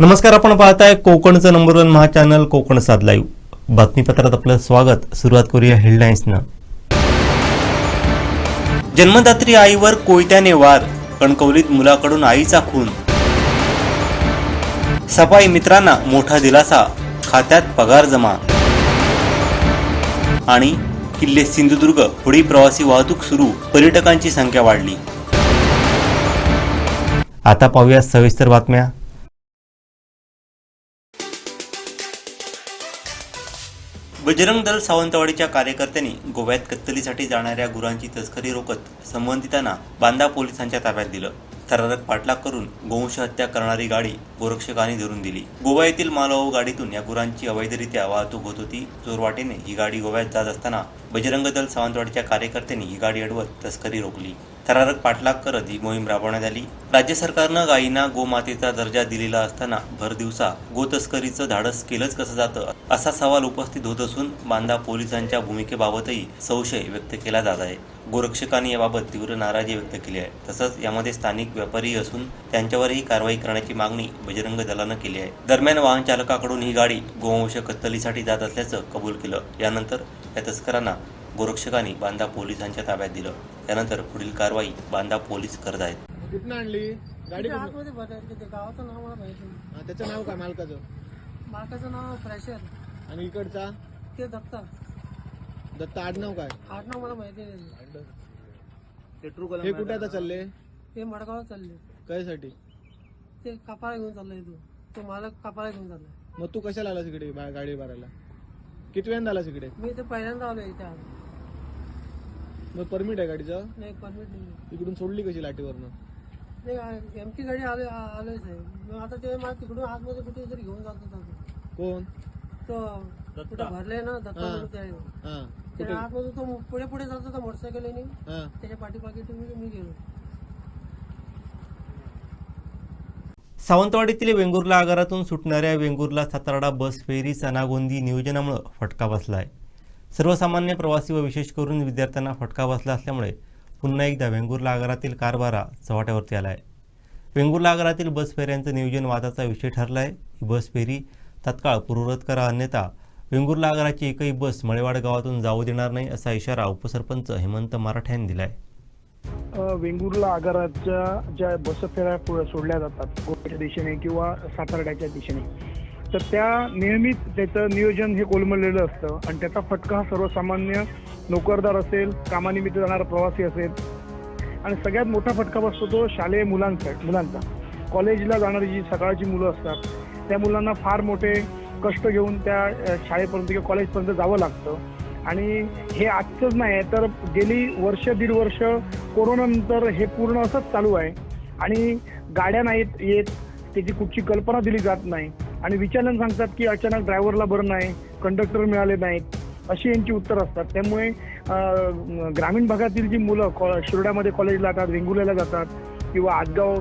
नमस्कार आपण पाहताय कोकणचं नंबर वन महा चॅनल कोकण सात लाईव्ह बातमीपत्रात आपलं स्वागत. सुरुवात करूया हेडलाईन्सनं जन्मदात्री आईवर कोयत्याने वार कणकवलीत मुलाकडून आईचा खून. सफाई मित्रांना मोठा दिलासा. खात्यात पगार जमा. आणि किल्ले सिंधुदुर्ग होडी प्रवासी वाहतूक सुरू. पर्यटकांची संख्या वाढली. आता पाहूया सविस्तर बातम्या. बजरंग दल सावंतवाडीच्या कार्यकर्त्यांनी गोव्यात कत्तलीसाठी जाणाऱ्या गुरांची तस्करी रोखत संबंधितांना बांदा पोलिसांच्या ताब्यात दिलं. थरारक पाठलाग करून गोवंश हत्या करणारी गाडी गोरक्षकांनी धरून दिली. गोवा येथील मालवाहू गाडीतून या गुरांची अवैधरित्या वाहतूक होत होती. चोरवाटेने ही गाडी गोव्यात जात असताना बजरंग दल सावंतवाडीच्या कार्यकर्त्यांनी ही गाडी अडवत तस्करी रोखली. थरारक पाठलाग करत ही मोहीम राबवण्यात आली. राज्य सरकारनं गायींना गोमातेचा दर्जा दिलेला असताना भर दिवसा गोतस्करीचं धाडस केलंच कसं जातं असा सवाल उपस्थित होत असून बांदा पोलिसांच्या भूमिकेबाबतही संशय व्यक्त केला जात आहे. गोरक्षकांनी याबाबत तीव्र नाराजी व्यक्त केली आहे. तसंच यामध्ये स्थानिक व्यापारी असून त्यांच्यावरही कारवाई करण्याची मागणी बजरंग दलानं केली आहे. दरम्यान वाहन चालकाकडून ही गाडी गोवंश कत्तलीसाठी जात असल्याचं कबूल केलं. यानंतर या तस्करांना गोरक्षकांनी बांदा पोलिसांच्या ताब्यात दिलं. त्यानंतर पुढील कारवाई बांदा पोलीस करत आहेत. कुठनं आणली? गाडी ते कुठनं- आतमध्ये भरायचं ते गावाचं नाव मला माहिती नाही. त्याचं नाव काय? मालकाचं? मालकाचं नाव फ्रेशर. आणि इकडचा? ते दत्ता. दत्ता आडनाव काय? आडनाव मला माहिती नाही. हे कुठे आता चालले? ते मडगाव चालले. कायसाठी ते कपाळा घेऊन चाललंय तू तो मालक कपाळा घेऊन चाललाय. मग तू कशाला आलास इकडे बा- गाडी भरायला? किती वेळांदा आलास इकडे? मी ते पहिल्यांदा आलो इथे आज. मग परमिट आहे गाडीचं? नाही परमिट नाही. इकडून सोडली कशी लाटीवरनं नाही एमटी गाडी आलो आलोय साहेब. मग आता ते मला तिकडून आतमध्ये कुठे तरी घेऊन जातो तो कोण? तो कुठे भरले ना दत्ता. म्हणून ते आहे. हा. कुठे? तो पुढे पुढे जात होता मोटरसायकलीने. हा. त्याच्या पाठीपाठी तुम्ही मी गेलो. सावंतवाडीतील वेंगुर्ला आगारातून सुटणाऱ्या वेंगुर्ला सातारडा बस फेरी सणागोंदी नियोजनामुळे फटका बसला आहे सर्वसामान्य प्रवासी व विशेष करून विद्यार्थ्यांना फटका बसला असल्यामुळे पुन्हा एकदा वेंगुर्ला आगारातील कारभारा चव्हाट्यावरती आला आहे वेंगुर्ला आगारातील बस फेऱ्यांचं नियोजन वादाचा विषय ठरला आहे ही बस फेरी तत्काळ पूर्ववत करा अन्यथा वेंगुर्ला आगाराची एकही बस मळेवाड गावातून जाऊ देणार नाही असा इशारा उपसरपंच हेमंत मराठे यांनी दिला आहे वेंगुर्ला आगाराच्या ज्या बसफेऱ्या फेऱ्या सोडल्या जातात गोव्याच्या दिशेने किंवा सातारड्याच्या दिशेने तर त्या नियमित त्याचं नियोजन हे कोलमडलेलं असतं आणि त्याचा फटका हा सर्वसामान्य नोकरदार असेल कामानिमित्त जाणारा प्रवासी असेल आणि सगळ्यात मोठा फटका बसतो तो शालेय मुलांचा मुलांचा. कॉलेजला जाणारी जी सकाळची मुलं असतात त्या मुलांना फार मोठे कष्ट घेऊन त्या शाळेपर्यंत किंवा कॉलेजपर्यंत जावं लागतं. आणि हे आजचंच नाही तर गेली वर्ष दीड वर्ष कोरोनानंतर हे पूर्ण असंच चालू आहे. आणि गाड्या नाहीत येत त्याची कुठची कल्पना दिली जात नाही. आणि विचारल्यानं सांगतात की अचानक ड्रायव्हरला बरं नाही कंडक्टर मिळाले नाहीत अशी यांची उत्तर असतात. त्यामुळे ग्रामीण भागातील जी मुलं कॉ शिरोड्यामध्ये कॉलेजला जातात वेंगुर्ल्याला जातात किंवा आजगाव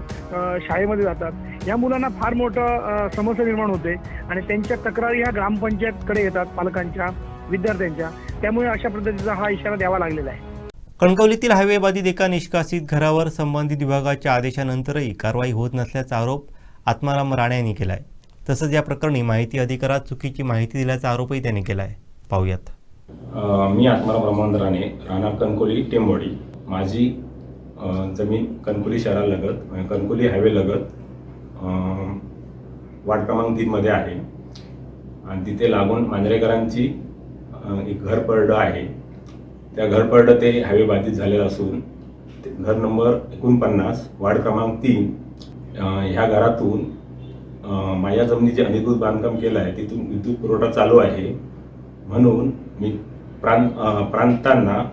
शाळेमध्ये जातात. या मुलांना फार मोठं समस्या निर्माण होते आणि त्यांच्या तक्रारी ह्या ग्रामपंचायतकडे येतात पालकांच्या विद्यार्थ्यांच्या. त्यामुळे अशा पद्धतीचा हा इशारा द्यावा लागलेला आहे. कणकवलीतील हायवे बाधित एका निष्कासित घरावर संबंधित विभागाच्या आदेशानंतरही कारवाई होत नसल्याचा आरोप आत्माराम राणे यांनी केला आहे तसंच या प्रकरणी माहिती अधिकारात चुकीची माहिती दिल्याचा आरोपही त्यांनी केला आहे पाहूयात मी आत्माराम राणे राहणार कणकोली टेंबोडी. माझी जमीन कणकोली शहरालगत कणकुली कणकोली हायवे लगत वार्ड क्रमांक तीनमध्ये आहे. आणि तिथे लागून मांजरेकरांची एक घर पर्ड आहे. त्या घरपरडं ते हायवे बाधित झालेलं असून ते घर नंबर एकोणपन्नास वार्ड क्रमांक तीन ह्या घरातून माझ्या जमिनीचे अधिकृत बांधकाम केलं आहे तिथून विद्युत पुरवठा चालू आहे. म्हणून मी प्रांत प्रांतांना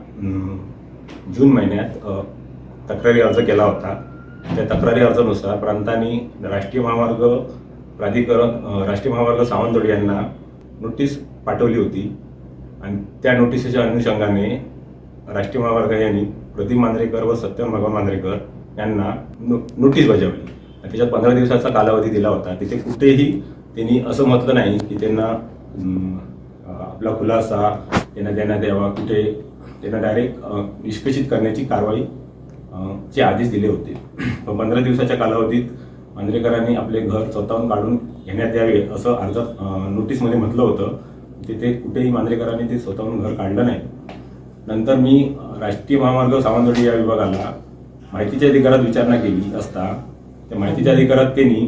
जून महिन्यात तक्रारी अर्ज केला होता. त्या तक्रारी अर्जानुसार प्रांतांनी राष्ट्रीय महामार्ग प्राधिकरण राष्ट्रीय महामार्ग सावंतवाडी यांना नोटीस पाठवली होती. आणि त्या नोटिसीच्या अनुषंगाने राष्ट्रीय महामार्ग यांनी प्रदीप मांजरेकर व सत्यम भगवान मांजरेकर यांना नो नोटीस बजावली. आणि त्याच्यात पंधरा दिवसाचा कालावधी दिला होता. तिथे कुठेही त्यांनी असं म्हटलं नाही की त्यांना आपला खुलासा त्यांना देण्यात द्यावा कुठे त्यांना डायरेक्ट निष्पेषित करण्याची कारवाई चे आदेश दिले होते. पण पंधरा दिवसाच्या कालावधीत मांजरेकरांनी आपले घर स्वतःहून काढून घेण्यात यावे असं अर्जात नोटीसमध्ये म्हटलं होतं. तिथे कुठेही मांजरेकरांनी ते स्वतःहून घर काढलं नाही. नंतर मी राष्ट्रीय महामार्ग सावंतवाडी या विभागाला माहितीच्या अधिकारात विचारणा केली असता त्या माहितीच्या अधिकारात त्यांनी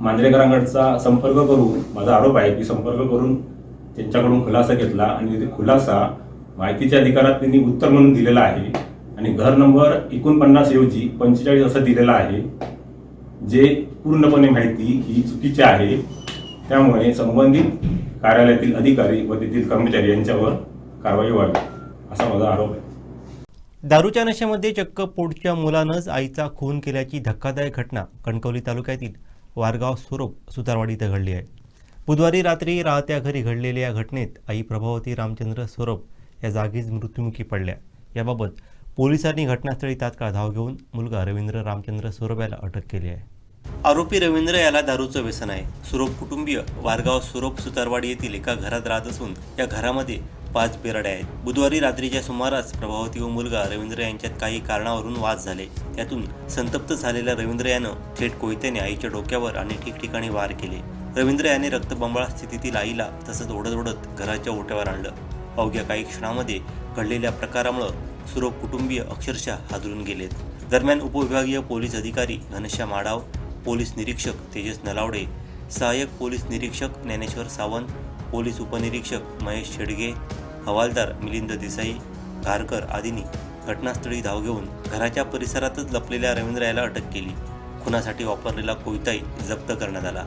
मांजरेकरांकडचा संपर्क करून माझा आरोप आहे की संपर्क करून त्यांच्याकडून खुलासा घेतला आणि ते खुलासा माहितीच्या अधिकारात त्यांनी उत्तर म्हणून दिलेला आहे. आणि घर नंबर एकोणपन्नास ऐवजी पंचेचाळीस असं दिलेलं आहे. जे पूर्णपणे माहिती ही चुकीची आहे. त्यामुळे संबंधित कार्यालयातील अधिकारी व तेथील कर्मचारी यांच्यावर कारवाई व्हावी असा माझा आरोप आहे. दारूच्या नशेमध्ये चक्क पोटच्या मुलानंच आईचा खून केल्याची धक्कादायक घटना कणकवली तालुक्यातील वारगाव स्वरूप सुतारवाडी इथं घडली आहे. बुधवारी रात्री राहत्या घरी घडलेल्या या घटनेत आई प्रभावती रामचंद्र स्वरूप या जागीच मृत्युमुखी पडल्या. याबाबत पोलिसांनी घटनास्थळी तात्काळ धाव घेऊन मुलगा रवींद्र रामचंद्र सुरभ याला अटक केली आहे. आरोपी रवींद्र याला दारूचं व्यसन आहे. सुरोप कुटुंबीय वारगाव सुरोप सुतारवाडी येथील एका घरात राहत असून या घरामध्ये पाच बेराडे आहेत. बुधवारी रात्रीच्या सुमारास प्रभावती व मुलगा रवींद्र यांच्यात काही कारणावरून वाद झाले. त्यातून संतप्त झालेल्या रवींद्र यानं थेट कोयत्याने आईच्या डोक्यावर आणि ठिकठिकाणी वार केले. रवींद्र याने रक्तबंबाळ स्थितीतील आईला तसंच ओढत ओढत घराच्या ओट्यावर आणलं. अवघ्या काही क्षणामध्ये घडलेल्या प्रकारामुळं सुरोप कुटुंबीय अक्षरशः हादरून गेलेत. दरम्यान उपविभागीय पोलीस अधिकारी घनश्याम आढाव पोलीस निरीक्षक तेजस नलावडे सहाय्यक पोलीस निरीक्षक ज्ञानेश्वर सावंत पोलीस उपनिरीक्षक महेश शेडगे हवालदार मिलिंद देसाई घारकर आदींनी घटनास्थळी धाव घेऊन घराच्या परिसरातच लपलेल्या रवींद्र याला अटक केली. खुनासाठी वापरलेला कोयताही जप्त करण्यात आला.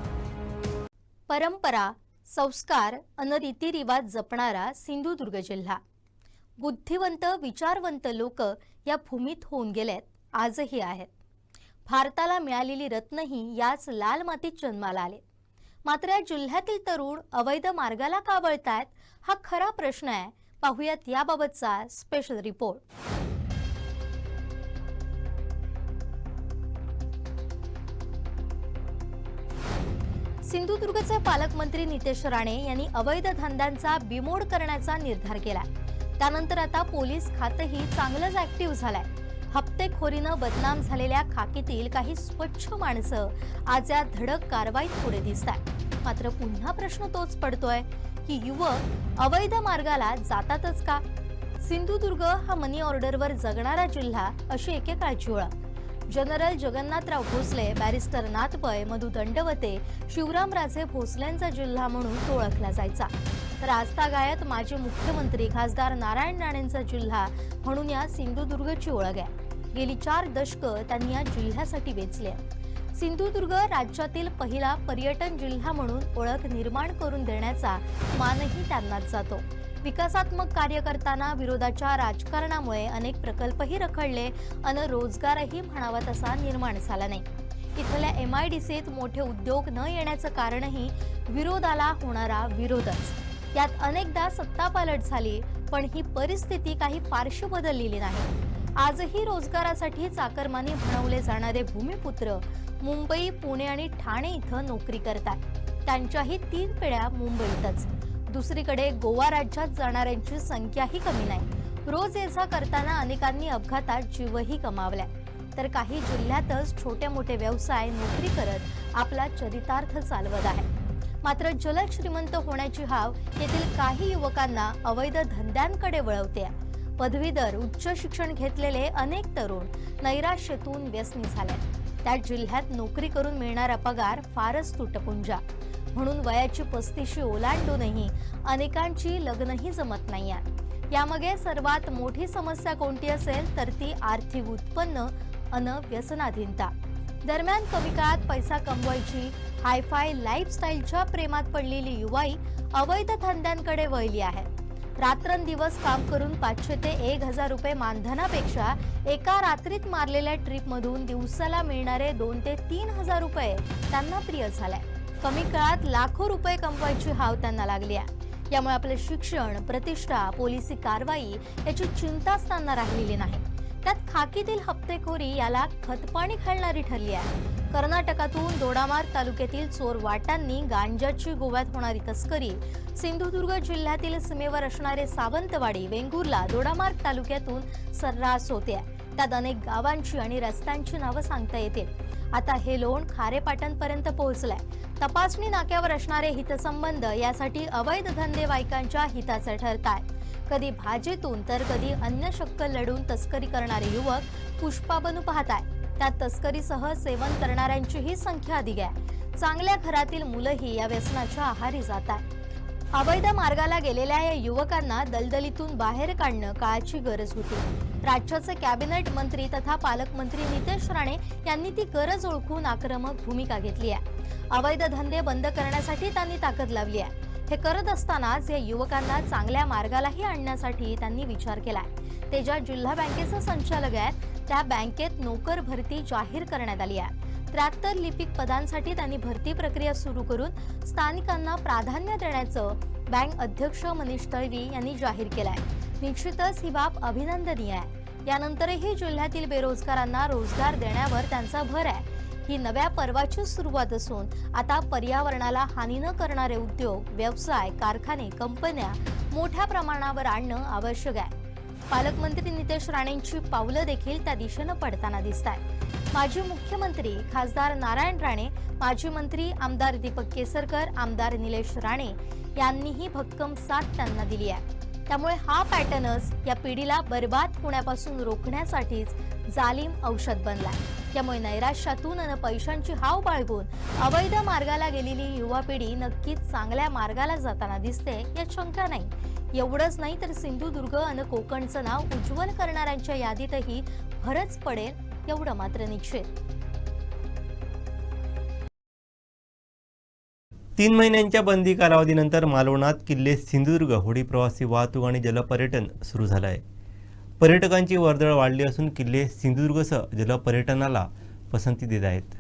परंपरा संस्कार अन रीतिरिवाज जपणारा सिंधुदुर्ग जिल्हा. बुद्धिवंत विचारवंत लोक या भूमीत होऊन गेलेत. आजही आहेत. भारताला मिळालेली रत्नही याच लाल मातीत जन्माला आले मात्र या जिल्ह्यातील तरुण अवैध मार्गाला का वळतायत? हा खरा प्रश्न आहे. पाहुयात याबाबतचा स्पेशल रिपोर्ट सिंधुदुर्गचे पालकमंत्री नितेश राणे यांनी अवैध धंद्यांचा बिमोड करण्याचा निर्धार केला त्यानंतर आता पोलीस खातंही चांगलंच ऍक्टिव्ह झालंय. हप्तेखोरीनं बदनाम झालेल्या खाकीतील काही स्वच्छ माणसं आज या धडक कारवाईत पुढे दिसत आहेत मात्र पुन्हा प्रश्न तोच पडतोय की युवक अवैध मार्गाला जातातच का? सिंधुदुर्ग हा मनी ऑर्डरवर जगणारा जिल्हा अशी एकेकाळची ओळख. जनरल जगन्नाथराव भोसले बॅरिस्टर नाथपय मधु दंडवते शिवरामराजे भोसलेंचा जिल्हा म्हणून तो ओळखला जायचा. तर आजतागायत माजी मुख्यमंत्री खासदार नारायण राणेंचा जिल्हा म्हणून या सिंधुदुर्गची ओळख आहे. गेली चार दशकं त्यांनी या जिल्ह्यासाठी वेचले सिंधुदुर्ग राज्यातील पहिला पर्यटन जिल्हा म्हणून ओळख निर्माण करून देण्याचा मानही त्यांनाच जातो. विकासात्मक कार्य करताना विरोधाच्या राजकारणामुळे अनेक प्रकल्पही रखडले अन रोजगारही म्हणावा तसा निर्माण झाला नाही. इथल्या एम आय डी सीत मोठे उद्योग न येण्याचं कारणही विरोधाला होणारा विरोधच. यात अनेकदा सत्तापालट झाली पण ही परिस्थिती काही फारशी बदललेली नाही. आजही रोजगारासाठी चाकरमानी म्हणवले जाणारे भूमिपुत्र मुंबई पुणे आणि ठाणे इथं नोकरी करतात. त्यांच्याही तीन पिढ्या मुंबईतच. दुसरीकडे गोवा राज्यात जाणाऱ्यांची संख्याही कमी नाही. रोज ये जा करताना अनेकांनी अपघातात जीवही कमावल्या तर काही जिल्ह्यातच छोटे मोठे व्यवसाय नोकरी करत आपला चरितार्थ चालवत आहे. मात्र जलद श्रीमंत होण्याची हाव येथील काही युवकांना अवैध धंद्यांकडे वळवते. पदवीधर उच्च शिक्षण घेतलेले अनेक तरुण नैराश्यतून व्यसनी झाले. त्या जिल्ह्यात नोकरी करून मिळणारा पगार फारच तुटपुंजा. म्हणून वयाची पस्तीशी ओलांडूनही अनेकांची लग्नही जमत नाही यामागे सर्वात मोठी समस्या कोणती असेल तर ती आर्थिक उत्पन्न अन व्यसनाधीनता. दरम्यान कमी काळात पैसा कमवायची हायफाय लाईफस्टाईलच्या प्रेमात पडलेली युवाई अवैध धंद्यांकडे वळली आहे. रात्रंदिवस काम करून पाचशे ते एक हजार रुपये मानधनापेक्षा एका रात्रीत मारलेल्या ट्रिपमधून दिवसाला मिळणारे दोन ते तीन हजार रुपये त्यांना प्रिय झालाय कमी काळात लाखो रुपये कमवायची हाव त्यांना लागली आहे. यामुळे आपले शिक्षण प्रतिष्ठा पोलिसी कारवाई याची चिंताच त्यांना राहिलेली नाही. त्यात खाकीतील हप्तेखोरी याला खतपाणी घालणारी ठरली आहे. कर्नाटकातून दोडामार्ग तालुक्यातील चोर वाटांनी गांजाची गोव्यात होणारी तस्करी सिंधुदुर्ग जिल्ह्यातील सीमेवर असणारे सावंतवाडी वेंगुर्ला दोडामार्ग तालुक्यातून सर्रास होते त्यात अनेक गावांची आणि रस्त्यांची नावं सांगता येतील. आता हे लोण खारेपाटणपर्यंत पोहोचलंय. तपासणी नाक्यावर असणारे हितसंबंध यासाठी अवैध धंदेवाईकांच्या हिताचे आहे कधी भाजीतून तर कधी अन्य शक्क लढून तस्करी करणारे युवक पुष्पा बनू पाहताय. त्यात तस्करीसह सेवन करणाऱ्यांचीही संख्या अधिक आहे. चांगल्या घरातील मुलंही या व्यसनाच्या आहारी जात आहे अवैध मार्गाला गेलेल्या या युवकांना दलदलीतून बाहेर काढणं काळाची गरज होती. राज्याचे कॅबिनेट मंत्री तथा पालकमंत्री नितेश राणे यांनी ती गरज ओळखून आक्रमक भूमिका घेतली आहे. अवैध धंदे बंद करण्यासाठी त्यांनी ताकद लावली आहे. हे करत असतानाच या युवकांना चांगल्या मार्गालाही आणण्यासाठी त्यांनी विचार केलाय. ते ज्या जिल्हा बँकेचे संचालक आहेत त्या बँकेत नोकर भरती जाहीर करण्यात आली आहे. त्र्याहत्तर लिपिक पदांसाठी त्यांनी भरती प्रक्रिया सुरू करून स्थानिकांना प्राधान्य देण्याचं बँक अध्यक्ष मनीष तळवी यांनी जाहीर केलाय. निश्चितच ही बाब अभिनंदनीय आहे. यानंतरही जिल्ह्यातील बेरोजगारांना रोजगार देण्यावर त्यांचा भर आहे. ही नव्या पर्वाची सुरुवात असून आता पर्यावरणाला हानी न करणारे उद्योग व्यवसाय कारखाने कंपन्या मोठ्या प्रमाणावर आणणं आवश्यक आहे. पालकमंत्री नितेश राणेंची पावलं देखील त्या दिशेनं पडताना दिसत आहेत माजी मुख्यमंत्री खासदार नारायण राणे माजी मंत्री आमदार दीपक केसरकर आमदार निलेश राणे यांनीही भक्कम साथ त्यांना दिली आहे. त्यामुळे हा पॅटर्नच या पिढीला बर्बाद होण्यापासून रोखण्यासाठीच जालिम औषध बनलाय. त्यामुळे नैराश्यातून अन पैशांची हाव बाळगून अवैध मार्गाला गेलेली युवा पिढी नक्कीच चांगल्या मार्गाला जाताना दिसते यात शंका नाही. एवढंच नाही तर सिंधुदुर्ग अन कोकणचं नाव उज्ज्वल करणाऱ्यांच्या यादीतही भरच पडेल एवढं मात्र निश्चित. तीन महिन्यांच्या बंदी कालावधीनंतर मालवणात किल्ले सिंधुदुर्ग होडी प्रवासी वाहतूक आणि जलपर्यटन सुरू झालं आहे पर्यटकांची वर्दळ वाढली असून किल्ले सिंधुदुर्गसह जलपर्यटनाला पसंती देत आहेत.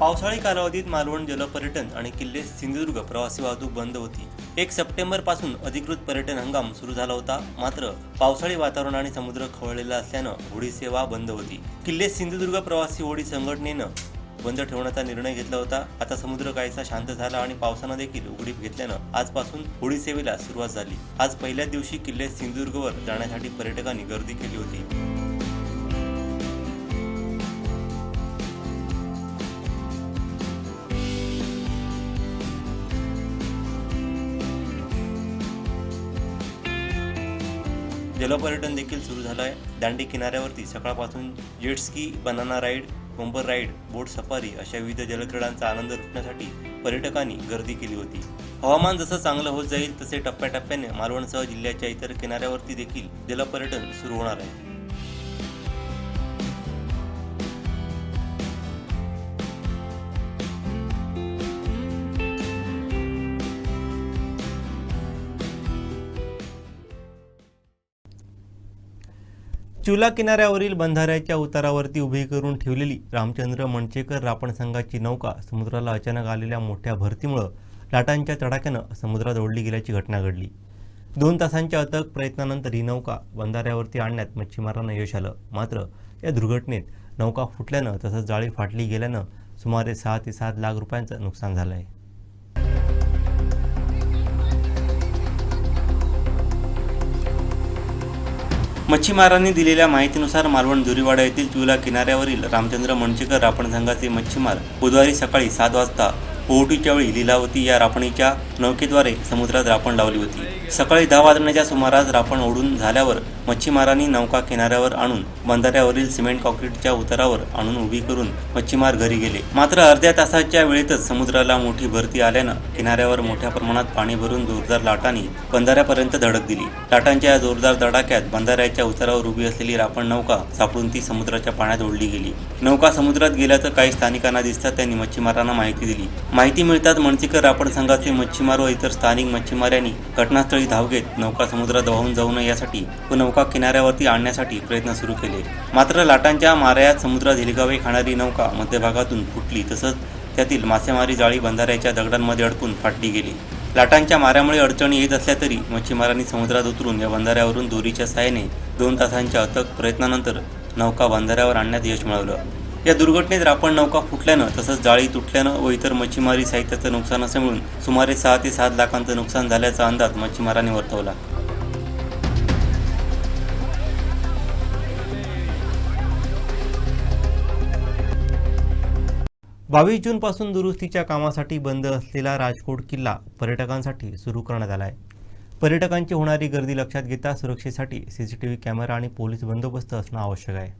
पावसाळी कालावधीत मालवण जलपर्यटन आणि किल्ले सिंधुदुर्ग प्रवासी वाहतूक बंद होती. एक सप्टेंबरपासून अधिकृत पर्यटन हंगाम सुरू झाला होता. मात्र पावसाळी वातावरण आणि समुद्र खवळलेला असल्यानं होडी सेवा बंद होती. किल्ले सिंधुदुर्ग प्रवासी होडी संघटनेनं बंद ठेवण्याचा निर्णय घेतला होता. आता समुद्र काहीसा शांत झाला आणि पावसानं देखील उघडीप घेतल्यानं आजपासून होळी सेवेला सुरुवात झाली. आज पहिल्याच दिवशी किल्ले सिंधुदुर्गवर जाण्यासाठी पर्यटकांनी गर्दी केली होती. जलपर्यटन देखील सुरू झालं आहे दांडी किनाऱ्यावरती सकाळपासून jet ski banana ride bumper ride boat safari अशा विविध जलक्रीडांचा आनंद लुटण्यासाठी पर्यटकांनी गर्दी केली होती. हवामान जसं चांगलं होत जाईल तसे टप्प्याटप्प्याने मालवणसह जिल्ह्याच्या इतर किनाऱ्यावरती देखील जलपर्यटन सुरू होणार आहे. चुला किनाऱ्यावरील बंधाऱ्याच्या उतारावरती उभी करून ठेवलेली रामचंद्र मणचेकर रापण संघाची नौका समुद्राला अचानक आलेल्या मोठ्या भरतीमुळं लाटांच्या तडाख्यानं समुद्रात ओढली गेल्याची घटना घडली. दोन तासांच्या अथक प्रयत्नानंतर ही नौका बंधाऱ्यावरती आणण्यात मच्छीमारांना यश आलं. मात्र या दुर्घटनेत नौका फुटल्यानं तसंच जाळी फाटली गेल्यानं सुमारे सहा ते सात लाख रुपयांचं नुकसान झालं आहे मच्छीमारांनी दिलेल्या माहितीनुसार मालवण दुरीवाडा येथील चुला किनाऱ्यावरील रामचंद्र मनचेकर रापण संघाचे मच्छीमार बुधवारी सकाळी सात वाजता पोहटीच्या वेळी लीलावती या रापणीच्या नौकेद्वारे समुद्रात रापण लावली होती. सकाळी दहा वाजण्याच्या सुमारास रापण ओढून झाल्यावर मच्छीमारांनी नौका किनाऱ्यावर आणून बंधाऱ्यावरील सिमेंट कॉक्रीटच्या उतारावर आणून उभी करून मच्छीमार घरी गेले. मात्र अर्ध्या तासाच्या वेळेतच समुद्राला मोठी भरती आल्यानं किनाऱ्यावर मोठ्या प्रमाणात पाणी भरून जोरदार लाटांनी बंधाऱ्यापर्यंत धडक दिली. लाटांच्या या जोरदार धडाक्यात बंधाऱ्याच्या उतारावर उभी असलेली रापण नौका सापडून ती समुद्राच्या पाण्यात ओढली गेली. नौका समुद्रात गेल्याचं काही स्थानिकांना दिसतात त्यांनी मच्छीमारांना माहिती दिली. माहिती मिळतात मनचीकर रापण संघाचे मच्छीमार व इतर स्थानिक मच्छीमारांनी घटनास्थळी धाव घेत नौका समुद्रात वाहून जाऊ नये यासाठी व नौका किनाऱ्यावरती आणण्यासाठी प्रयत्न सुरू केले. मात्र लाटांच्या माऱ्यात समुद्रात हिलगावे खाणारी नौका मध्यभागातून फुटली तसंच त्यातील मासेमारी जाळी बंधाऱ्याच्या दगडांमध्ये अडकून फाटली गेली. लाटांच्या माऱ्यामुळे अडचणी येत असल्या तरी मच्छीमारांनी समुद्रात उतरून या बंधाऱ्यावरून दोरीच्या सहाय्याने दोन तासांच्या अथक प्रयत्नानंतर नौका बंधाऱ्यावर आणण्यात यश मिळवलं. या दुर्घटनेत रापण नौका फुटल्यानं तसंच जाळी तुटल्यानं व इतर मच्छीमारी साहित्याचं नुकसान असे मिळून सुमारे सहा ते सात लाखांचं नुकसान झाल्याचा अंदाज मच्छीमारांनी वर्तवला. बावीस जूनपासून दुरुस्तीच्या कामासाठी बंद असलेला राजकोट किल्ला पर्यटकांसाठी सुरू करण्यात आला आहे पर्यटकांची होणारी गर्दी लक्षात घेता सुरक्षेसाठी सीसीटीव्ही कॅमेरा आणि पोलीस बंदोबस्त असणं आवश्यक आहे.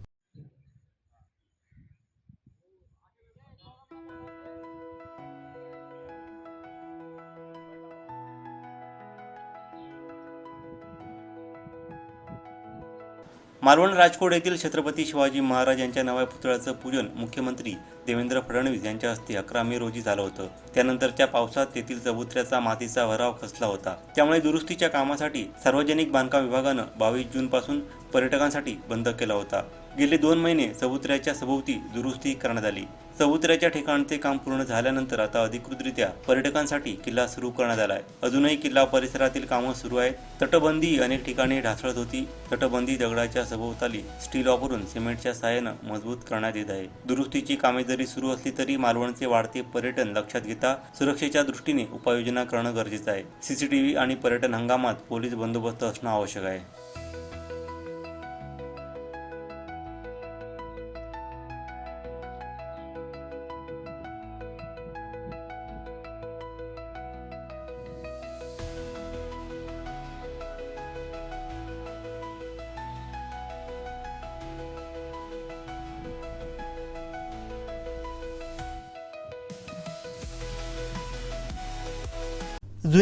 मालवण राजकोट येथील छत्रपती शिवाजी महाराज यांच्या नव्या पुतळ्याचं पूजन मुख्यमंत्री देवेंद्र फडणवीस यांच्या हस्ते अकरा मे रोजी झालं होतं. त्यानंतरच्या पावसात तेथील चबुत्र्याचा मातीचा भराव खचला होता. त्यामुळे दुरुस्तीच्या कामासाठी सार्वजनिक बांधकाम विभागानं बावीस जून पासून पर्यटकांसाठी बंद केला होता. गेले दोन महिने चबुत्र्याच्या सभोवती दुरुस्ती करण्यात आली. चबुतऱ्याच्या ठिकाणचे काम पूर्ण झाल्यानंतर आता अधिकृतरित्या पर्यटकांसाठी किल्ला सुरू करण्यात आला आहे. अजूनही किल्ला परिसरातील कामं सुरू आहेत. तटबंदी अनेक ठिकाणी ढासळत होती. तटबंदी दगडाच्या सभोवताली स्टील वापरून सिमेंटच्या सहाय्यानं मजबूत करण्यात येत आहे. दुरुस्तीची कामे जरी सुरू असली तरी मालवणचे वाढते पर्यटन लक्षात घेता सुरक्षेच्या दृष्टीने उपाययोजना करणं गरजेचं आहे. सीसीटीव्ही आणि पर्यटन हंगामात पोलीस बंदोबस्त असणं आवश्यक आहे.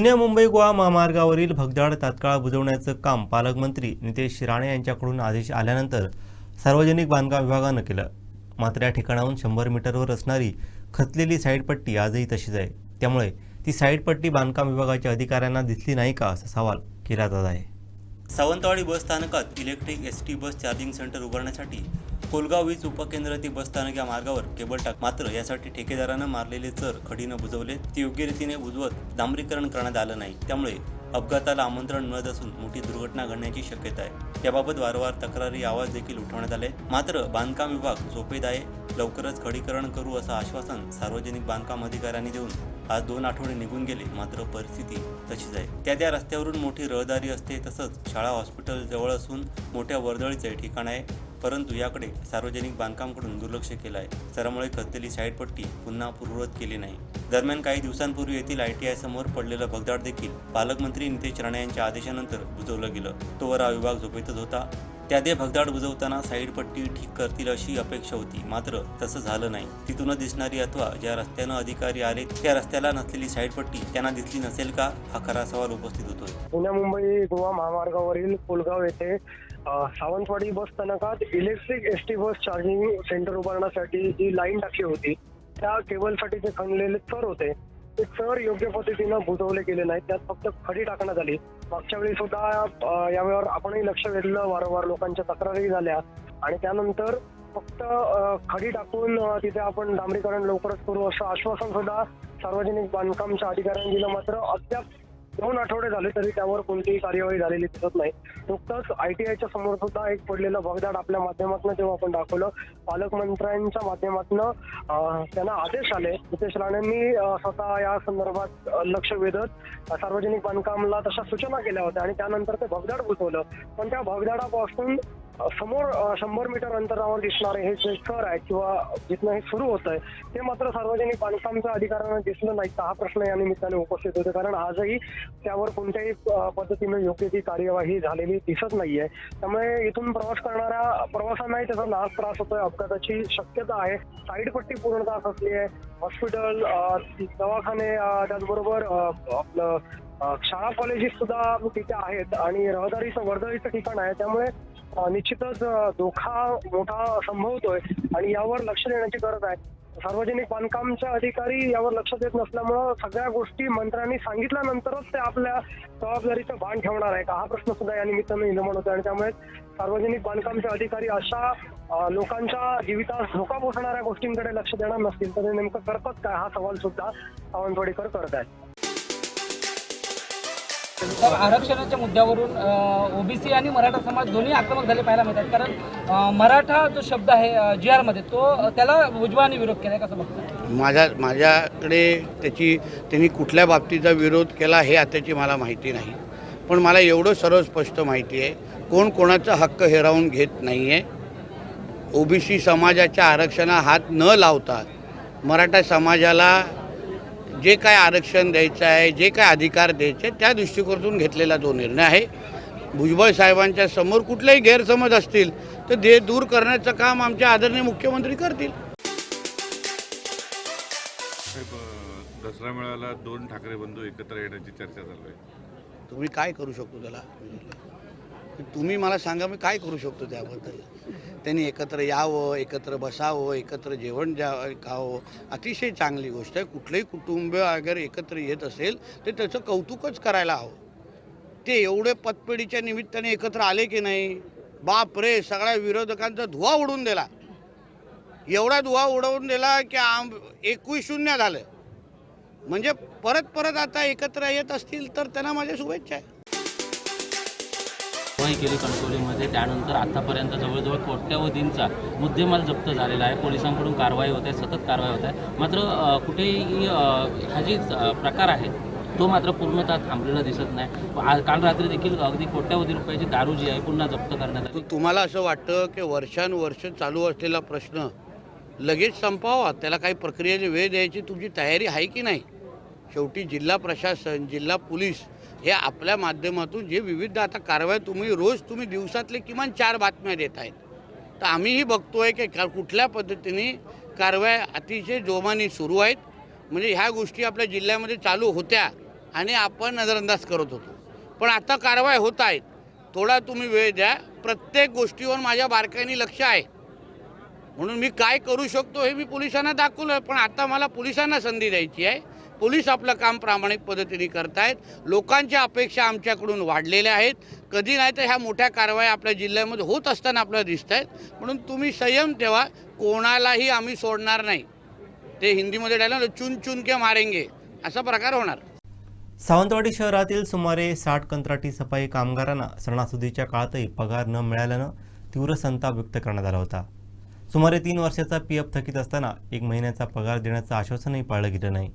जुन्या मुंबई गोवा महामार्गावरील भगदाड तात्काळ बुजवण्याचं काम पालकमंत्री नितेश राणे यांच्याकडून आदेश आल्यानंतर सार्वजनिक बांधकाम विभागानं केलं. मात्र या ठिकाणाहून शंभर मीटरवर असणारी खचलेली साईडपट्टी आजही तशीच आहे. त्यामुळे ती साईडपट्टी बांधकाम विभागाच्या अधिकाऱ्यांना दिसली नाही का असा सवाल केला जात आहे. सावंतवाडी बस स्थानकात electric S T bus charging centre उभारण्यासाठी कोलगाव वीज उपकेंद्र ते बस स्थानक या मार्गावर केबल टाक मात्र यासाठी ठेकेदारानं मारलेले चर खडीनं बुजवले. ते योग्य रीतीने बुजवत डांबरीकरण करण्यात आलं नाही. त्यामुळे अपघाताला आमंत्रण मिळत असून मोठी दुर्घटना घडण्याची शक्यता आहे. याबाबत वारंवार तक्रारी आवाज देखील उठवण्यात आले. मात्र बांधकाम विभाग झोपेत आहे. लवकरच खडीकरण करू असं आश्वासन सार्वजनिक बांधकाम अधिकाऱ्यांनी देऊन आज दोन आठवडे निघून गेले. मात्र परिस्थिती तशीच आहे. त्या त्या रस्त्यावरून मोठी रहदारी असते तसंच शाळा हॉस्पिटल जवळ असून मोठ्या वर्दळीचे ठिकाण आहे. परंतु याकडे सार्वजनिक बांधकामकडून दुर्लक्ष केलं आहे. सरामुळे खचलेली साईडपट्टी पुन्हा पूर्ववत केली नाही. दरम्यान काही दिवसांपूर्वी येथील आय टी आय समोर पडलेलं भगदाड देखील पालकमंत्री नितेश राणे यांच्या आदेशानंतर बुजवलं गेलं. तोवर हा विभाग झोपेतच होता. त्यादे भगदाड बुजवताना साईड पट्टी ठीक करतील अशी अपेक्षा होती. मात्र तसं झालं नाही. तिथून दिसणारी अथवा ज्या रस्त्यानं अधिकारी आले त्या रस्त्याला नसलेली साईड पट्टी त्यांना दिसली नसेल का? हा खरा सवाल उपस्थित होतोय. पुण्या मुंबई गोवा महामार्गावरील पुलगाव येथे सावंतवाडी बस स्थानकात electric S T bus charging centre उभारण्यासाठी जी लाईन टाकली होती त्या केबलसाठी जे खणलेले चर होते. ते चर योग्य पद्धतीनं बुजवले गेले नाहीत. त्यात फक्त खडी टाकण्यात आली. मागच्या वेळी सुद्धा यावेळेवर आपणही लक्ष वेधलं. वारंवार लोकांच्या तक्रारी झाल्या. आणि त्यानंतर फक्त खडी टाकून तिथे आपण डांबरीकरण लवकरच करू असं आश्वासन सुद्धा सार्वजनिक बांधकामच्या अधिकाऱ्यांनी दिलं. मात्र अद्याप दोन आठवडे झाले तरी त्यावर कोणतीही कार्यवाही झालेली दिसत नाही. नुकतंच आयटीआयच्या समोर सुद्धा एक पडलेलं भगदाड आपल्या माध्यमातून जेव्हा आपण दाखवलं पालकमंत्र्यांच्या माध्यमातून त्यांना आदेश आले. नितेश राणेंनी स्वतः या संदर्भात लक्ष वेधत सार्वजनिक बांधकामला तशा सूचना केल्या होत्या आणि त्यानंतर ते भगदाड घुसवलं पण त्या भगदाडापासून समोर शंभर मीटर अंतरावर दिसणारे हे जे स्तर आहे किंवा जिथनं हे सुरू होत आहे ते मात्र सार्वजनिक बांधकामच्या अधिकाऱ्यांना दिसलं नाही हा प्रश्न या निमित्ताने उपस्थित होते. कारण आजही त्यावर कोणत्याही पद्धतीने योग्य ती कार्यवाही झालेली दिसत नाहीये. त्यामुळे इथून प्रवास करणाऱ्या प्रवाशांनाही त्याचा नाश त्रास होतोय. अपघाताची शक्यता आहे. साईड पट्टी पूर्णतः फसली आहे. हॉस्पिटल दवाखाने त्याचबरोबर आपलं शाळा कॉलेजेस सुद्धा तिथे आहेत. आणि रहदारीचं वर्दळीचं ठिकाण आहे. त्यामुळे निश्चितच धोका मोठा संभवतोय आणि यावर लक्ष देण्याची गरज आहे. सार्वजनिक बांधकामच्या अधिकारी यावर लक्ष देत नसल्यामुळं सगळ्या गोष्टी मंत्र्यांनी सांगितल्यानंतरच ते आपल्या जबाबदारीचं भान ठेवणार आहे का हा प्रश्न सुद्धा या निमित्तानं निर्माण होतो आणि त्यामुळे सार्वजनिक बांधकामचे अधिकारी अशा लोकांच्या जीवितास धोका पोहोचणाऱ्या गोष्टींकडे लक्ष देणार नसतील. तर नेमकं करतात काय? हा सवाल सुद्धा सावंतवाडीकर करत आहेत आरक्षणाच्या मुद्द्यावरून ओबीसी आणि मराठा समाज दोन्ही आक्रमक झाले पाहायला मिळतात. कारण मराठा जो शब्द आहे जी आरमध्ये तो त्याला उजवाने विरोध केलाय कसं बघतो? माझ्या माझ्याकडे त्याची त्यांनी कुठल्या बाबतीचा विरोध केला हे आताची मला माहिती नाही. पण मला एवढं सर्व स्पष्ट माहिती आहे कोण कोणाचा हक्क हिरावून घेत नाही आहे ओबीसी समाजाच्या आरक्षणा हात न लावता मराठा समाजाला जे काय आरक्षण द्यायचं आहे जे काय अधिकार द्यायचे त्या दृष्टिकोनातून घेतलेला जो निर्णय आहे. भुजबळ साहेबांच्या समोर कुठलेही गैरसमज असतील तर ते दूर करण्याचं काम आमचे आदरणीय मुख्यमंत्री करतील. दसरा मेळाव्याला दोन ठाकरे बंधू एकत्र येण्याची चर्चा चालू आहे. तुम्ही काय करू शकतो त्याला? तुम्ही मला सांगा मी काय करू शकतो त्याबद्दल? त्यांनी एकत्र यावं एकत्र बसावं एकत्र जेवण जा खावं अतिशय चांगली गोष्ट आहे. कुठलंही कुटुंब अगर एकत्र येत असेल तर त्याचं कौतुकच करायला हवं. ते एवढे पतपेढीच्या निमित्ताने एकत्र आले की नाही? बाप रे सगळ्या विरोधकांचा धुवा उडून दिला. एवढा धुवा उडवून दिला की आम एकवीस शून्य झालं. म्हणजे परत परत आता एकत्र येत असतील तर त्यांना माझ्या शुभेच्छा आहे. कारवाई केली कणकवलीमध्ये त्यानंतर आतापर्यंत जवळजवळ कोट्यावधींचा मुद्देमाल जप्त झालेला आहे. पोलिसांकडून कारवाई होत आहे सतत कारवाई होत आहे. मात्र कुठेही हा जी प्रकार आहे तो मात्र पूर्णतः थांबलेला दिसत नाही. काल रात्री देखील अगदी कोट्यावधी रुपयाची दारू जी आहे पुन्हा जप्त करण्यात आली. तुम्हाला असं वाटतं की वर्षानुवर्ष चालू असलेला प्रश्न लगेच संपावा? त्याला काही प्रक्रियेची वेळ द्यायची तुमची तयारी आहे की नाही? शेवटी जिल्हा प्रशासन जिल्हा पोलीस हे आपल्या माध्यमातून जे विविध आता कारवाई तुम्ही रोज तुम्ही दिवसातले किमान चार बातम्या देत आहेत. तर आम्हीही बघतोय की कुठल्या पद्धतीने कारवाई अतिशय जोमाने सुरू आहेत. म्हणजे ह्या गोष्टी आपल्या जिल्ह्यामध्ये चालू होत्या आणि आपण नजरअंदाज करत होतो. पण आता कारवाई होत आहेत. थोडा तुम्ही वेळ द्या. प्रत्येक गोष्टीवर माझ्या बारकाईने लक्ष आहे. म्हणून मी काय करू शकतो हे मी पोलिसांना दाखवलं पण आता मला पोलिसांना संधी द्यायची आहे. पोलीस आपलं काम प्रामाणिक पद्धतीने करतायत. लोकांच्या अपेक्षा आमच्याकडून वाढलेल्या आहेत. कधी नाही तर ह्या मोठ्या कारवाया आपल्या जिल्ह्यामध्ये होत असताना आपल्याला दिसत आहेत म्हणून तुम्ही संयम ठेवा. कोणालाही आम्ही सोडणार नाही. ते हिंदीमध्ये डायला चुन चुन के मारेंगे. असा प्रकार होणार. सावंतवाडी शहरातील सुमारे साठ कंत्राटी सफाई कामगारांना सणासुदीच्या काळातही पगार न मिळाल्यानं तीव्र संताप व्यक्त करण्यात आला होता. सुमारे तीन वर्षाचा पी एफ थकीत असताना एक महिन्याचा पगार देण्याचं आश्वासनही पाळलं गेलं नाही.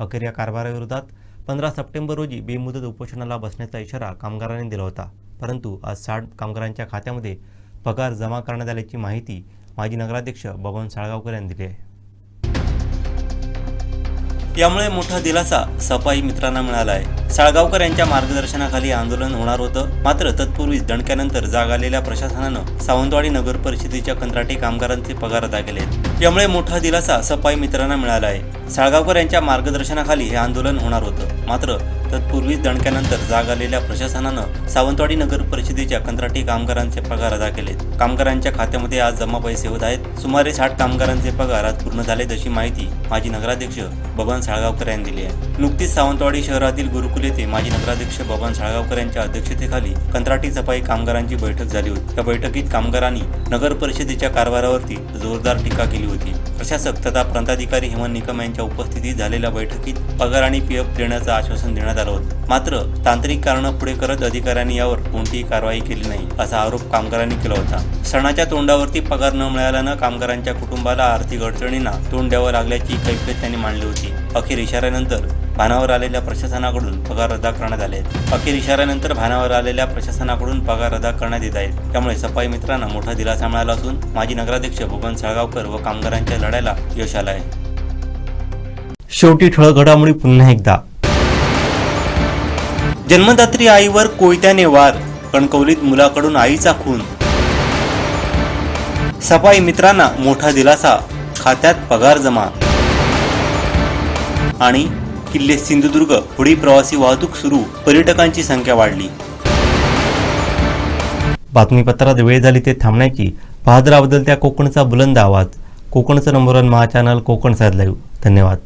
अखेर या कारभाराविरोधात पंधरा सप्टेंबर रोजी बेमुदत उपोषणाला बसण्याचा इशारा कामगारांनी दिला होता. परंतु आज साठ कामगारांच्या खात्यामध्ये पगार जमा करण्यात आल्याची माहिती माजी नगराध्यक्ष बबन साळगावकर यांनी दिली आहे. यामुळे मोठा दिलासा सफाई मित्रांना मिळाला आहे. साळगावकर यांच्या मार्गदर्शनाखाली आंदोलन होणार होतं. मात्र तत्पूर्वीच दणक्यानंतर जाग आलेल्या प्रशासनानं सावंतवाडी नगर परिषदेच्या कंत्राटी कामगारांचे पगार अदा केले आहेत यामुळे मोठा दिलासा सफाई मित्रांना मिळाला आहे. साळगावकर यांच्या मार्गदर्शनाखाली हे आंदोलन होणार होतं. मात्र तत्पूर्वीच दणक्यानंतर जाग आलेल्या प्रशासनानं सावंतवाडी नगर परिषदेच्या कंत्राटी कामगारांचे पगार अदा केलेत. कामगारांच्या खात्यामध्ये आज जमा पैसे होत आहेत. सुमारे साठ कामगारांचे पगार आज पूर्ण झालेत अशी माहिती माजी नगराध्यक्ष बबन साळगावकर यांनी दिली आहे. नुकतीच सावंतवाडी शहरातील गुरुकुल येथे माजी नगराध्यक्ष बबन साळगावकर यांच्या अध्यक्षतेखाली कंत्राटी सफाई कामगारांची बैठक झाली होती. या बैठकीत कामगारांनी नगर परिषदेच्या कारभारावरती जोरदार टीका केली होती. प्रशासक तथा प्रांताधिकारी हेमंत निकम यांच्या उपस्थितीत झालेल्या बैठकीत पगार आणि पीएफ देण्याचं आश्वासन देण्यात आलं होतं. मात्र तांत्रिक कारणं पुढे करत अधिकाऱ्यांनी यावर कोणतीही कारवाई केली नाही असा आरोप कामगारांनी केला होता. सणाच्या तोंडावरती पगार न मिळाल्यानं कामगारांच्या कुटुंबाला आर्थिक अडचणींना तोंड द्यावं लागल्याची कैफियत त्यांनी मांडली होती. अखेर इशाऱ्यानंतर भानावर आलेल्या प्रशासनाकडून पगार अदा करण्यात आले आहेत. अखेर इशाऱ्यानंतर भानावर आलेल्या प्रशासनाकडून पगार अदा करण्यात येत आहेत. त्यामुळे सफाई मित्रांना मोठा दिलासा मिळाला असून माजी नगराध्यक्ष बबन साळगावकर व कामगारांच्या लढ्याला यश आलं आहे. शेवटी ठळक घडामोडी पुन्हा एकदा. जन्मदात्री आईवर कोयत्याने वार कणकवलीत मुलाकडून आईचा खून. सफाई मित्रांना मोठा दिलासा खात्यात पगार जमा. आणि किल्ले सिंधुदुर्ग पुढील प्रवासी वाहतूक सुरू पर्यटकांची संख्या वाढली. बातमीपत्रात वेळ झाली ते थांबण्याची पाहत राहा बदलत्या कोकणचा बुलंद आवाज. कोकणचं नंबर वन महा चॅनल कोकण साध लाईव्ह धन्यवाद.